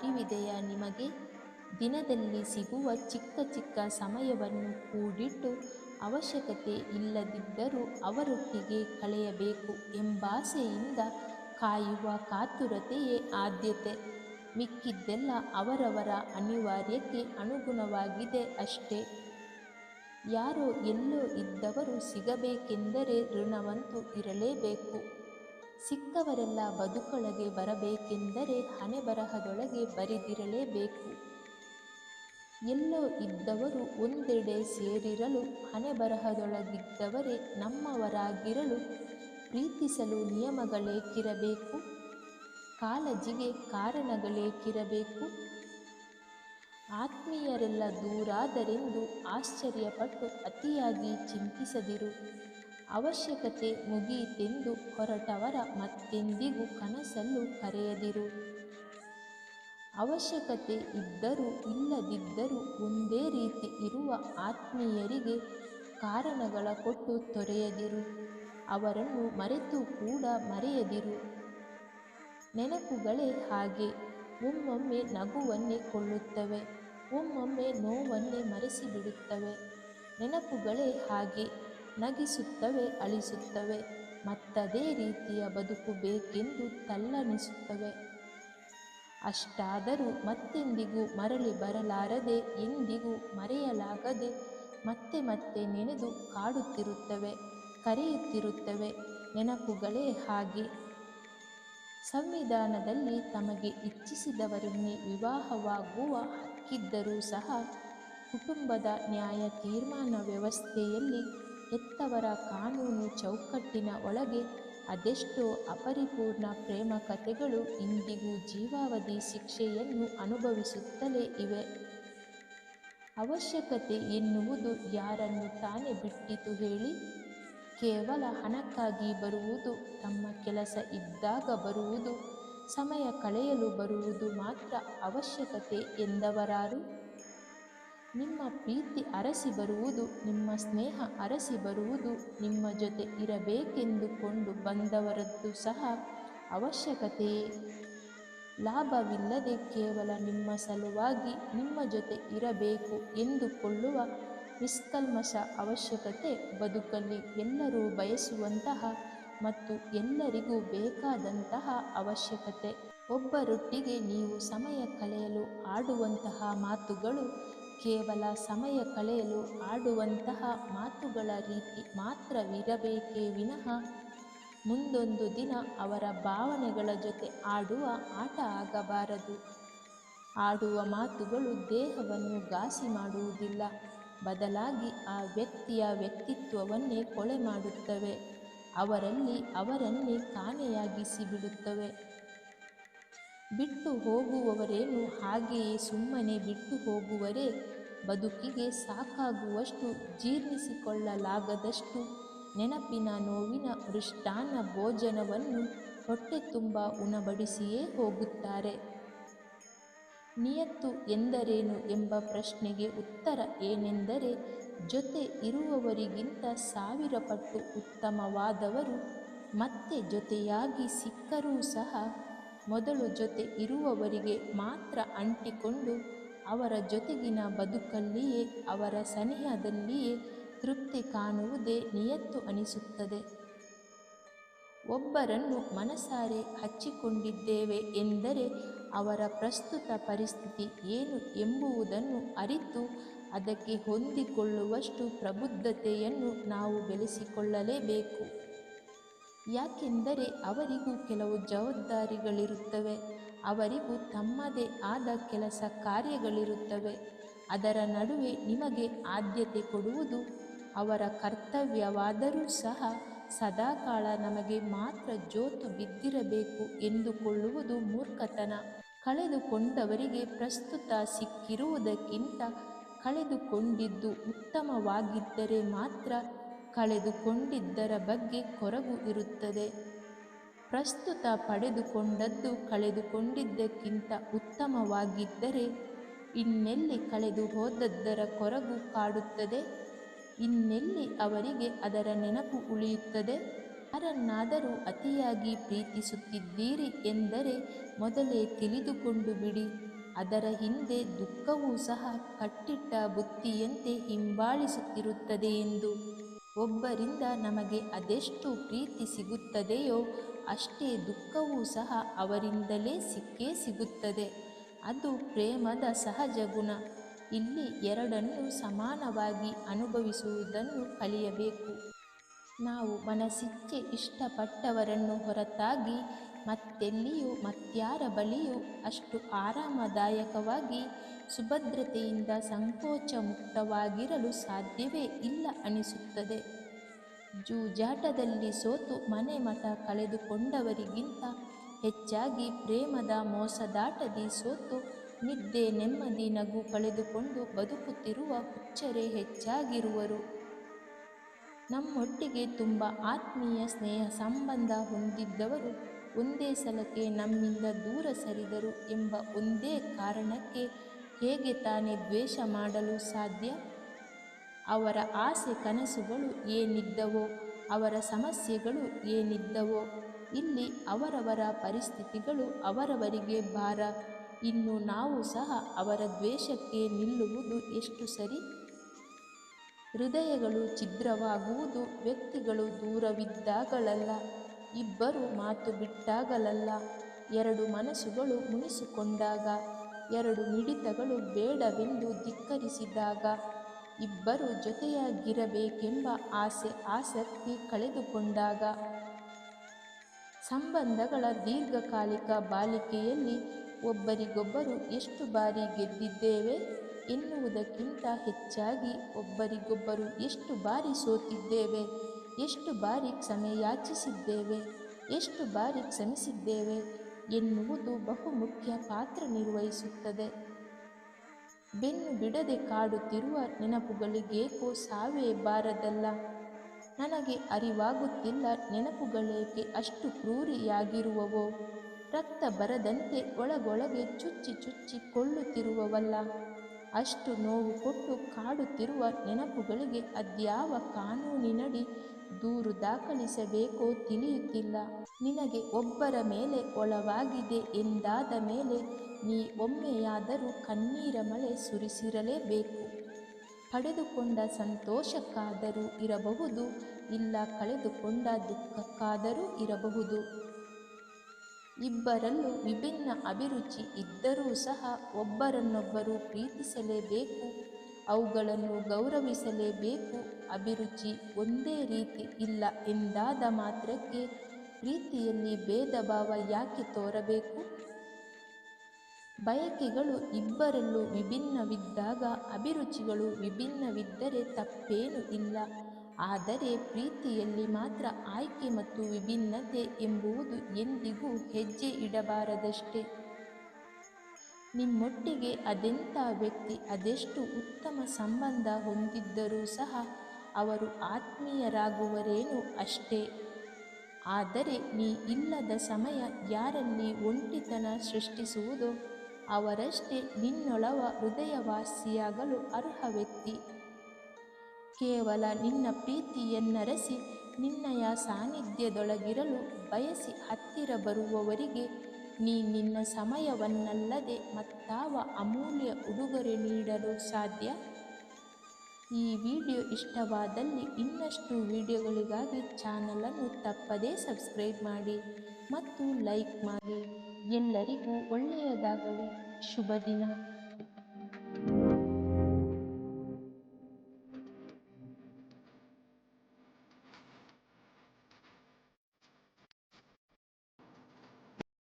ಅರಿವಿದೆಯಾ ನಿಮಗೆ? ದಿನದಲ್ಲಿ ಸಿಗುವ ಚಿಕ್ಕ ಚಿಕ್ಕ ಸಮಯವನ್ನು ಕೂಡಿಟ್ಟು ಅವಶ್ಯಕತೆ ಇಲ್ಲದಿದ್ದರೂ ಅವರೊಟ್ಟಿಗೆ ಕಳೆಯಬೇಕು ಎಂಬಾಸೆಯಿಂದ ಕಾಯುವ ಕಾತುರತೆಯೇ ಆದ್ಯತೆ. ಮಿಕ್ಕಿದ್ದೆಲ್ಲ ಅವರವರ ಅನಿವಾರ್ಯಕ್ಕೆ ಅನುಗುಣವಾಗಿದೆ ಅಷ್ಟೇ. ಯಾರೋ ಎಲ್ಲೋ ಇದ್ದವರು ಸಿಗಬೇಕೆಂದರೆ ಋಣವಂತೂ ಇರಲೇಬೇಕು. ಸಿಕ್ಕವರೆಲ್ಲ ಬದುಕೊಳಗೆ ಬರಬೇಕೆಂದರೆ ಹಣೆ ಬರಹದೊಳಗೆ ಬರೆದಿರಲೇಬೇಕು. ಎಲ್ಲೋ ಇದ್ದವರು ಒಂದೆಡೆ ಸೇರಿರಲು ಹಣೆ ಬರಹದೊಳಗಿದ್ದವರೇ ನಮ್ಮವರಾಗಿರಲು ಪ್ರೀತಿಸಲು ನಿಯಮಗಳೇಕಿರಬೇಕು, ಕಾಳಜಿಗೆ ಕಾರಣಗಳೇಕಿರಬೇಕು. ಆತ್ಮೀಯರೆಲ್ಲ ದೂರಾದರೆಂದು ಆಶ್ಚರ್ಯಪಟ್ಟು ಅತಿಯಾಗಿ ಚಿಂತಿಸದಿರು. ಅವಶ್ಯಕತೆ ಮುಗಿಯಿತೆಂದು ಹೊರಟವರ ಮತ್ತೆಂದಿಗೂ ಕನಸಲ್ಲೂ ಕರೆಯದಿರು. ಅವಶ್ಯಕತೆ ಇದ್ದರೂ ಇಲ್ಲದಿದ್ದರೂ ಒಂದೇ ರೀತಿ ಇರುವ ಆತ್ಮೀಯರಿಗೆ ಕಾರಣಗಳ ಕೊಟ್ಟು ತೊರೆಯದಿರು. ಅವರನ್ನು ಮರೆತು ಕೂಡ ಮರೆಯದಿರು. ನೆನಪುಗಳೇ ಹಾಗೆ, ಒಮ್ಮೊಮ್ಮೆ ನಗುವನ್ನೇ ಕೊಳ್ಳುತ್ತವೆ ಒಮ್ಮೊಮ್ಮೆ ನೋವನ್ನೇ ಮರೆಸಿಬಿಡುತ್ತವೆ. ನೆನಪುಗಳೇ ಹಾಗೆ ನಗಿಸುತ್ತವೆ, ಅಳಿಸುತ್ತವೆ. ಮತ್ತದೇ ರೀತಿಯ ಬದುಕು ಬೇಕೆಂದು ತಲ್ಲಣಿಸುತ್ತವೆ. ಅಷ್ಟಾದರೂ ಮತ್ತೆಂದಿಗೂ ಮರಳಿ ಬರಲಾರದೆ ಎಂದಿಗೂ ಮರೆಯಲಾಗದೆ ಮತ್ತೆ ಮತ್ತೆ ನೆನೆದು ಕಾಡುತ್ತಿರುತ್ತವೆ, ಕರೆಯುತ್ತಿರುತ್ತವೆ. ನೆನಪುಗಳೇ ಹಾಗೆ. ಸಂವಿಧಾನದಲ್ಲಿ ತಮಗೆ ಇಚ್ಛಿಸಿದವರನ್ನೇ ವಿವಾಹವಾಗುವ ಹಕ್ಕಿದ್ದರೂ ಸಹ, ಕುಟುಂಬದ ನ್ಯಾಯ ತೀರ್ಮಾನ ವ್ಯವಸ್ಥೆಯಲ್ಲಿ ಹೆತ್ತವರ ಕಾನೂನು ಚೌಕಟ್ಟಿನ ಒಳಗೆ ಅದೆಷ್ಟೋ ಅಪರಿಪೂರ್ಣ ಪ್ರೇಮ ಕಥೆಗಳು ಇಂದಿಗೂ ಜೀವಾವಧಿ ಶಿಕ್ಷೆಯನ್ನು ಅನುಭವಿಸುತ್ತಲೇ ಇವೆ. ಅವಶ್ಯಕತೆ ಎನ್ನುವುದು ಯಾರನ್ನು ತಾನೇ ಬಿಟ್ಟಿತು ಹೇಳಿ? ಕೇವಲ ಹಣಕ್ಕಾಗಿ ಬರುವುದು, ತಮ್ಮ ಕೆಲಸ ಇದ್ದಾಗ ಬರುವುದು, ಸಮಯ ಕಳೆಯಲು ಬರುವುದು ಮಾತ್ರ ಅವಶ್ಯಕತೆ ಎಂದವರಾರು? ನಿಮ್ಮ ಪ್ರೀತಿ ಅರಸಿ ಬರುವುದು, ನಿಮ್ಮ ಸ್ನೇಹ ಅರಸಿ ಬರುವುದು, ನಿಮ್ಮ ಜೊತೆ ಇರಬೇಕೆಂದುಕೊಂಡು ಬಂದವರದ್ದು ಸಹ ಅವಶ್ಯಕತೆಯೇ ಲಾಭವಿಲ್ಲದೆ ಕೇವಲ ನಿಮ್ಮ ಸಲುವಾಗಿ ನಿಮ್ಮ ಜೊತೆ ಇರಬೇಕು ಎಂದುಕೊಳ್ಳುವ ನಿಷ್ಕಲ್ಮಶ ಅವಶ್ಯಕತೆ ಬದುಕಲ್ಲಿ ಎಲ್ಲರೂ ಬಯಸುವಂತಹ ಮತ್ತು ಎಲ್ಲರಿಗೂ ಬೇಕಾದಂತಹ ಅವಶ್ಯಕತೆ. ಒಬ್ಬರೊಟ್ಟಿಗೆ ನೀವು ಸಮಯ ಕಳೆಯಲು ಆಡುವಂತಹ ಮಾತುಗಳು ಕೇವಲ ಸಮಯ ಕಳೆಯಲು ಆಡುವಂತಹ ಮಾತುಗಳ ರೀತಿ ಮಾತ್ರವಿರಬೇಕೇ ವಿನಃ. ಮುಂದೊಂದು ದಿನ ಅವರ ಭಾವನೆಗಳ ಜೊತೆ ಆಡುವ ಆಟ ಆಗಬಾರದು. ಆಡುವ ಮಾತುಗಳು ದೇಹವನ್ನು ಘಾಸಿ ಮಾಡುವುದಿಲ್ಲ. ಬದಲಾಗಿ ಆ ವ್ಯಕ್ತಿಯ ವ್ಯಕ್ತಿತ್ವವನ್ನೇ ಕೊಳೆ ಮಾಡುತ್ತವೆ. ಅವರಲ್ಲಿ ಅವರನ್ನೇ ಕಾಣೆಯಾಗಿಸಿ ಬಿಡುತ್ತವೆ. ಬಿಟ್ಟು ಹೋಗುವವರೇನು? ಹಾಗೆಯೇ ಸುಮ್ಮನೆ ಬಿಟ್ಟು ಹೋಗುವರೇ ಬದುಕಿಗೆ ಸಾಕಾಗುವಷ್ಟು ಜೀರ್ಣಿಸಿಕೊಳ್ಳಲಾಗದಷ್ಟು ನೆನಪಿನ ನೋವಿನ ಮೃಷ್ಟಾನ್ನ ಭೋಜನವನ್ನು ಹೊಟ್ಟೆ ತುಂಬ ಉಣಬಡಿಸಿಯೇ ಹೋಗುತ್ತಾರೆ. ನಿಯತ್ತು ಎಂದರೇನು ಎಂಬ ಪ್ರಶ್ನೆಗೆ ಉತ್ತರ ಏನೆಂದರೆ, ಜೊತೆ ಇರುವವರಿಗಿಂತ ಸಾವಿರ ಪಟ್ಟು ಉತ್ತಮವಾದವರು ಮತ್ತೆ ಜೊತೆಯಾಗಿ ಸಿಕ್ಕರೂ ಸಹ ಮೊದಲು ಜೊತೆ ಇರುವವರಿಗೆ ಮಾತ್ರ ಅಂಟಿಕೊಂಡು ಅವರ ಜೊತೆಗಿನ ಬದುಕಲ್ಲಿಯೇ, ಅವರ ಸನಿಹದಲ್ಲಿಯೇ ತೃಪ್ತಿ ಕಾಣುವುದೇ ನಿಯತ್ತು ಅನಿಸುತ್ತದೆ. ಒಬ್ಬರನ್ನು ಮನಸಾರೆ ಹಚ್ಚಿಕೊಂಡಿದ್ದೇವೆ ಎಂದರೆ ಅವರ ಪ್ರಸ್ತುತ ಪರಿಸ್ಥಿತಿ ಏನು ಎಂಬುವುದನ್ನು ಅರಿತು ಅದಕ್ಕೆ ಹೊಂದಿಕೊಳ್ಳುವಷ್ಟು ಪ್ರಬುದ್ಧತೆಯನ್ನು ನಾವು ಬೆಳೆಸಿಕೊಳ್ಳಲೇಬೇಕು. ಯಾಕೆಂದರೆ ಅವರಿಗೂ ಕೆಲವು ಜವಾಬ್ದಾರಿಗಳಿರುತ್ತವೆ. ಅವರಿಗೂ ತಮ್ಮದೇ ಆದ ಕೆಲಸ ಕಾರ್ಯಗಳಿರುತ್ತವೆ. ಅದರ ನಡುವೆ ನಿಮಗೆ ಆದ್ಯತೆ ಕೊಡುವುದು ಅವರ ಕರ್ತವ್ಯವಾದರೂ ಸಹ ಸದಾಕಾಲ ನಮಗೆ ಮಾತ್ರ ಜೋತು ಬಿದ್ದಿರಬೇಕು ಎಂದುಕೊಳ್ಳುವುದು ಮೂರ್ಖತನ. ಕಳೆದುಕೊಂಡವರಿಗೆ ಪ್ರಸ್ತುತ ಸಿಕ್ಕಿರುವುದಕ್ಕಿಂತ ಕಳೆದುಕೊಂಡಿದ್ದು ಉತ್ತಮವಾಗಿದ್ದರೆ ಮಾತ್ರ ಕಳೆದುಕೊಂಡಿದ್ದರ ಬಗ್ಗೆ ಕೊರಗು ಇರುತ್ತದೆ. ಪ್ರಸ್ತುತ ಪಡೆದುಕೊಂಡದ್ದು ಕಳೆದುಕೊಂಡಿದ್ದಕ್ಕಿಂತ ಉತ್ತಮವಾಗಿದ್ದರೆ ಇನ್ನೆಲ್ಲಿ ಕಳೆದು ಹೋದದ್ದರ ಕೊರಗು ಕಾಡುತ್ತದೆ, ಇನ್ನೆಲ್ಲಿ ಅವರಿಗೆ ಅದರ ನೆನಪು ಉಳಿಯುತ್ತದೆ, ಯಾರನ್ನಾದರೂ ಅತಿಯಾಗಿ ಪ್ರೀತಿಸುತ್ತಿದ್ದೀರಿ ಎಂದರೆ ಮೊದಲೇ ತಿಳಿದುಕೊಂಡು ಬಿಡಿ. ಅದರ ಹಿಂದೆ ದುಃಖವೂ ಸಹ ಕಟ್ಟಿಟ್ಟ ಬುತ್ತಿಯಂತೆ ಹಿಂಬಾಳಿಸುತ್ತಿರುತ್ತದೆ ಎಂದು ಒಬ್ಬರಿಂದ ನಮಗೆ ಅದೆಷ್ಟು ಪ್ರೀತಿ ಸಿಗುತ್ತದೆಯೋ ಅಷ್ಟೇ ದುಃಖವೂ ಸಹ ಅವರಿಂದಲೇ ಸಿಕ್ಕೇ ಸಿಗುತ್ತದೆ. ಅದು ಪ್ರೇಮದ ಸಹಜ ಗುಣ. ಇಲ್ಲಿ ಎರಡನ್ನೂ ಸಮಾನವಾಗಿ ಅನುಭವಿಸುವುದನ್ನು ಕಲಿಯಬೇಕು. ನಾವು ಮನಸ್ಸಿಚ್ಛೆ ಇಷ್ಟಪಟ್ಟವರನ್ನು ಹೊರತಾಗಿ ಮತ್ತೆಲ್ಲಿಯೂ ಮತ್ಯಾರ ಬಳಿಯೂ ಅಷ್ಟು ಆರಾಮದಾಯಕವಾಗಿ, ಸುಭದ್ರತೆಯಿಂದ ಸಂಕೋಚ ಮುಕ್ತವಾಗಿರಲು ಸಾಧ್ಯವೇ ಇಲ್ಲ ಅನಿಸುತ್ತದೆ. ಜೂಜಾಟದಲ್ಲಿ ಸೋತು ಮನೆ ಮಠ ಕಳೆದುಕೊಂಡವರಿಗಿಂತ ಹೆಚ್ಚಾಗಿ ಪ್ರೇಮದ ಮೋಸದಾಟದಿ ಸೋತು, ನಿದ್ದೆ ನೆಮ್ಮದಿ ನಗು ಕಳೆದುಕೊಂಡು ಬದುಕುತ್ತಿರುವ ಹುಚ್ಚರೇ ಹೆಚ್ಚಾಗಿರುವರು. ನಮ್ಮೊಟ್ಟಿಗೆ ತುಂಬ ಆತ್ಮೀಯ ಸ್ನೇಹ ಸಂಬಂಧ ಹೊಂದಿದ್ದವರು ಒಂದೇ ಸಲಕ್ಕೆ ನಮ್ಮಿಂದ ದೂರ ಸರಿದರು ಎಂಬ ಒಂದೇ ಕಾರಣಕ್ಕೆ ಹೇಗೆ ತಾನೇ ದ್ವೇಷ ಮಾಡಲು ಸಾಧ್ಯ? ಅವರ ಆಸೆ ಕನಸುಗಳು ಏನಿದ್ದವೋ, ಅವರ ಸಮಸ್ಯೆಗಳು ಏನಿದ್ದವೋ, ಇಲ್ಲಿ ಅವರವರ ಪರಿಸ್ಥಿತಿಗಳು ಅವರವರಿಗೆ ಭಾರ. ಇನ್ನು ನಾವು ಸಹ ಅವರ ದ್ವೇಷಕ್ಕೆ ನಿಲ್ಲುವುದು ಎಷ್ಟು ಸರಿ? ಹೃದಯಗಳು ಛಿದ್ರವಾಗುವುದು ವ್ಯಕ್ತಿಗಳು ದೂರವಿದ್ದಾಗಲಲ್ಲ, ಇಬ್ಬರು ಮಾತು ಬಿಟ್ಟಾಗಲಲ್ಲ, ಎರಡು ಮನಸ್ಸುಗಳು ಮುನಿಸಿಕೊಂಡಾಗ, ಎರಡು ಮಿಡಿತಗಳು ಬೇಡವೆಂದು ಧಿಕ್ಕರಿಸಿದಾಗ, ಇಬ್ಬರು ಜೊತೆಯಾಗಿರಬೇಕೆಂಬ ಆಸೆ ಆಸಕ್ತಿ ಕಳೆದುಕೊಂಡಾಗ. ಸಂಬಂಧಗಳ ದೀರ್ಘಕಾಲಿಕ ಬಾಲಿಕೆಯಲ್ಲಿ ಒಬ್ಬರಿಗೊಬ್ಬರು ಎಷ್ಟು ಬಾರಿ ಗೆದ್ದಿದ್ದೇವೆ? ಎನ್ನುವುದಕ್ಕಿಂತ ಹೆಚ್ಚಾಗಿ ಒಬ್ಬರಿಗೊಬ್ಬರು ಎಷ್ಟು ಬಾರಿ ಸೋತಿದ್ದೇವೆ, ಎಷ್ಟು ಬಾರಿ ಕ್ಷಮೆ ಯಾಚಿಸಿದ್ದೇವೆ, ಎಷ್ಟು ಬಾರಿ ಕ್ಷಮಿಸಿದ್ದೇವೆ ಎನ್ನುವುದು ಬಹುಮುಖ್ಯ ಪಾತ್ರ ನಿರ್ವಹಿಸುತ್ತದೆ. ಬೆನ್ನು ಬಿಡದೆ ಕಾಡುತ್ತಿರುವ ನೆನಪುಗಳಿಗೇಕೋ ಸಾವೇ ಬಾರದಲ್ಲ. ನನಗೆ ಅರಿವಾಗುತ್ತಿಲ್ಲ ನೆನಪುಗಳೇಕೆ ಅಷ್ಟು ಕ್ರೂರಿಯಾಗಿರುವವೋ. ರಕ್ತ ಬರದಂತೆ ಒಳಗೊಳಗೆ ಚುಚ್ಚಿ ಚುಚ್ಚಿ ಕೊಳ್ಳುತ್ತಿರುವವಲ್ಲ. ಅಷ್ಟು ನೋವು ಕೊಟ್ಟು ಕಾಡುತ್ತಿರುವ ನೆನಪುಗಳಿಗೆ ಅದ್ಯಾವ ಕಾನೂನಿನಡಿ ದೂರು ದಾಖಲಿಸಬೇಕೋ ತಿಳಿಯುತ್ತಿಲ್ಲ. ನಿನಗೆ ಒಬ್ಬರ ಮೇಲೆ ಒಳವಾಗಿದೆ ಎಂದಾದ ಮೇಲೆ ನೀ ಒಮ್ಮೆಯಾದರೂ ಕಣ್ಣೀರ ಮಳೆ ಸುರಿಸಿರಲೇಬೇಕು. ಪಡೆದುಕೊಂಡ ಸಂತೋಷಕ್ಕಾದರೂ ಇರಬಹುದು, ಇಲ್ಲ ಕಳೆದುಕೊಂಡ ದುಃಖಕ್ಕಾದರೂ ಇರಬಹುದು. ಇಬ್ಬರಲ್ಲೂ ವಿಭಿನ್ನ ಅಭಿರುಚಿ ಇದ್ದರೂ ಸಹ ಒಬ್ಬರನ್ನೊಬ್ಬರು ಪ್ರೀತಿಸಲೇಬೇಕು, ಅವುಗಳನ್ನು ಗೌರವಿಸಲೇಬೇಕು. ಅಭಿರುಚಿ ಒಂದೇ ರೀತಿ ಇಲ್ಲ ಎಂದಾದ ಮಾತ್ರಕ್ಕೆ ಪ್ರೀತಿಯಲ್ಲಿ ಭೇದ ಭಾವ ಯಾಕೆ ತೋರಬೇಕು? ಬಯಕೆಗಳು ಇಬ್ಬರಲ್ಲೂ ವಿಭಿನ್ನವಿದ್ದಾಗ ಅಭಿರುಚಿಗಳು ವಿಭಿನ್ನವಿದ್ದರೆ ತಪ್ಪೇನೂ ಇಲ್ಲ. ಆದರೆ ಪ್ರೀತಿಯಲ್ಲಿ ಮಾತ್ರ ಆಯ್ಕೆ ಮತ್ತು ವಿಭಿನ್ನತೆ ಎಂಬುವುದು ಎಂದಿಗೂ ಹೆಜ್ಜೆ ಇಡಬಾರದಷ್ಟೇ. ನಿಮ್ಮೊಟ್ಟಿಗೆ ಅದೆಂಥ ವ್ಯಕ್ತಿ, ಅದೆಷ್ಟು ಉತ್ತಮ ಸಂಬಂಧ ಹೊಂದಿದ್ದರೂ ಸಹ ಅವರು ಆತ್ಮೀಯರಾಗುವರೇನು ಅಷ್ಟೇ. ಆದರೆ ನೀ ಇಲ್ಲದ ಸಮಯ ಯಾರಲ್ಲಿ ಒಂಟಿತನ ಸೃಷ್ಟಿಸುವುದೋ ಅವರಷ್ಟೇ ನಿನ್ನೊಳವ ಹೃದಯವಾಸಿಯಾಗಲು ಅರ್ಹ ವ್ಯಕ್ತಿ. ಕೇವಲ ನಿನ್ನ ಪ್ರೀತಿಯನ್ನರಸಿ ನಿನ್ನಯ ಸಾನ್ನಿಧ್ಯದೊಳಗಿರಲು ಬಯಸಿ ಹತ್ತಿರ ಬರುವವರಿಗೆ ನೀ ನಿನ್ನ ಸಮಯವನ್ನಲ್ಲದೆ ಮತ್ತಾವ ಅಮೂಲ್ಯ ಉಡುಗೊರೆ ನೀಡಲು ಸಾಧ್ಯ? ಈ ವಿಡಿಯೋ ಇಷ್ಟವಾದಲ್ಲಿ ಇನ್ನಷ್ಟು ವಿಡಿಯೋಗಳಿಗಾಗಿ ಚಾನಲನ್ನು ತಪ್ಪದೇ ಸಬ್ಸ್ಕ್ರೈಬ್ ಮಾಡಿ ಮತ್ತು ಲೈಕ್ ಮಾಡಿ. ಎಲ್ಲರಿಗೂ ಒಳ್ಳೆಯದಾಗಲಿ. ಶುಭ ದಿನ.